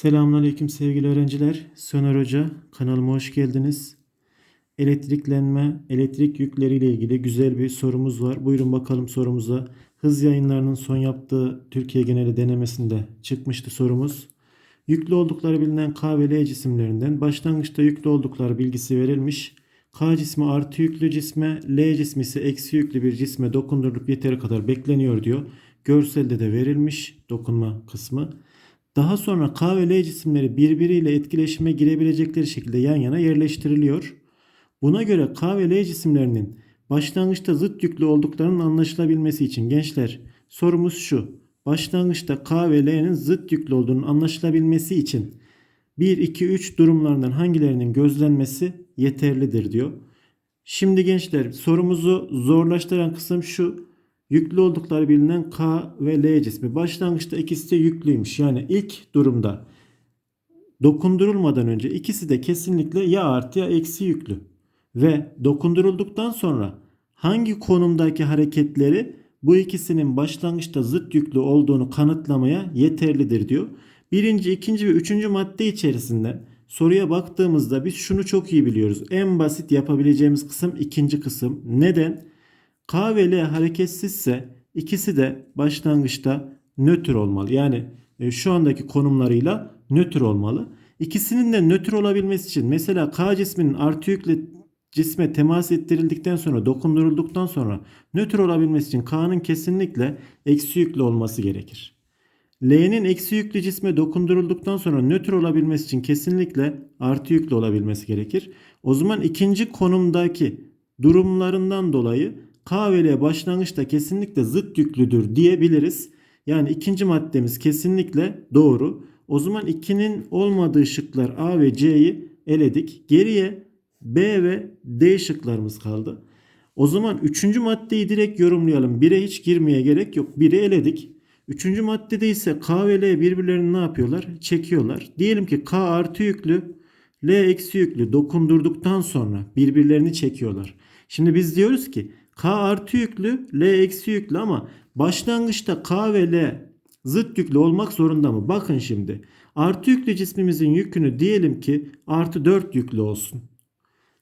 Selamünaleyküm sevgili öğrenciler. Söner Hoca kanalıma hoş geldiniz. Elektriklenme, elektrik yükleriyle ilgili güzel bir sorumuz var. Buyurun bakalım sorumuza. Hız yayınlarının son yaptığı Türkiye geneli denemesinde çıkmıştı sorumuz. Yüklü oldukları bilinen K ve L cisimlerinden başlangıçta yüklü oldukları bilgisi verilmiş. K cismi artı yüklü cisme, L cismi ise eksi yüklü bir cisme dokundurulup yeteri kadar bekleniyor diyor. Görselde de verilmiş dokunma kısmı. Daha sonra K ve L cisimleri birbiriyle etkileşime girebilecekleri şekilde yan yana yerleştiriliyor. Buna göre K ve L cisimlerinin başlangıçta zıt yüklü olduklarının anlaşılabilmesi için gençler sorumuz şu. Başlangıçta K ve L'nin zıt yüklü olduğunun anlaşılabilmesi için 1, 2, 3 durumlarından hangilerinin gözlenmesi yeterlidir diyor. Şimdi gençler sorumuzu zorlaştıran kısım şu. Yüklü oldukları bilinen K ve L cismi. Başlangıçta ikisi de yüklüymüş. Yani ilk durumda dokundurulmadan önce ikisi de kesinlikle ya artı ya eksi yüklü. Ve dokundurulduktan sonra hangi konumdaki hareketleri bu ikisinin başlangıçta zıt yüklü olduğunu kanıtlamaya yeterlidir diyor. Birinci, ikinci ve üçüncü madde içerisinde soruya baktığımızda biz şunu çok iyi biliyoruz. En basit yapabileceğimiz kısım ikinci kısım. Neden? K ve L hareketsizse ikisi de başlangıçta nötr olmalı. Yani e, şu andaki konumlarıyla nötr olmalı. İkisinin de nötr olabilmesi için mesela K cisminin artı yükle cisme temas ettirildikten sonra dokundurulduktan sonra nötr olabilmesi için K'nın kesinlikle eksi yüklü olması gerekir. L'nin eksi yüklü cisme dokundurulduktan sonra nötr olabilmesi için kesinlikle artı yüklü olabilmesi gerekir. O zaman ikinci konumdaki durumlarından dolayı K ve L başlangıçta kesinlikle zıt yüklüdür diyebiliriz. Yani ikinci maddemiz kesinlikle doğru. O zaman 2'nin olmadığı şıklar A ve C'yi eledik. Geriye B ve D şıklarımız kaldı. O zaman üçüncü maddeyi direkt yorumlayalım. 1'e hiç girmeye gerek yok. 1'i eledik. Üçüncü maddede ise K ve L birbirlerini ne yapıyorlar? Çekiyorlar. Diyelim ki K artı yüklü, L eksi yüklü dokundurduktan sonra birbirlerini çekiyorlar. Şimdi biz diyoruz ki K artı yüklü, L eksi yüklü ama başlangıçta K ve L zıt yüklü olmak zorunda mı? Bakın şimdi. Artı yüklü cismimizin yükünü diyelim ki artı 4 yüklü olsun.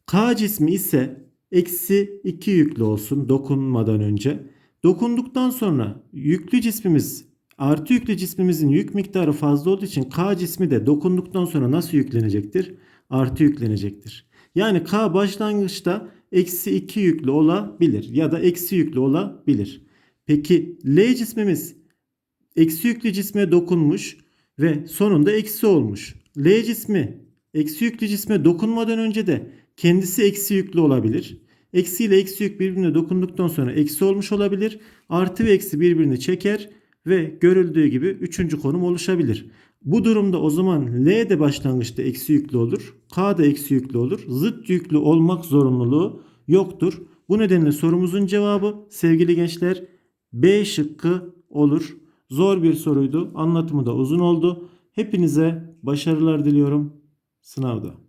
K cismi ise eksi 2 yüklü olsun dokunmadan önce. Dokunduktan sonra yüklü cismimiz artı yüklü cismimizin yük miktarı fazla olduğu için K cismi de dokunduktan sonra nasıl yüklenecektir? Artı yüklenecektir. Yani K başlangıçta eksi 2 yüklü olabilir ya da eksi yüklü olabilir. Peki L cismimiz eksi yüklü cisme dokunmuş ve sonunda eksi olmuş. L cismi eksi yüklü cisme dokunmadan önce de kendisi eksi yüklü olabilir. Eksi ile eksi yük birbirine dokunduktan sonra eksi olmuş olabilir. Artı ve eksi birbirini çeker ve görüldüğü gibi üçüncü konum oluşabilir. Bu durumda o zaman L de başlangıçta eksi yüklü olur. K da eksi yüklü olur. Zıt yüklü olmak zorunluluğu yoktur. Bu nedenle sorumuzun cevabı sevgili gençler B şıkkı olur. Zor bir soruydu. Anlatımı da uzun oldu. Hepinize başarılar diliyorum sınavda.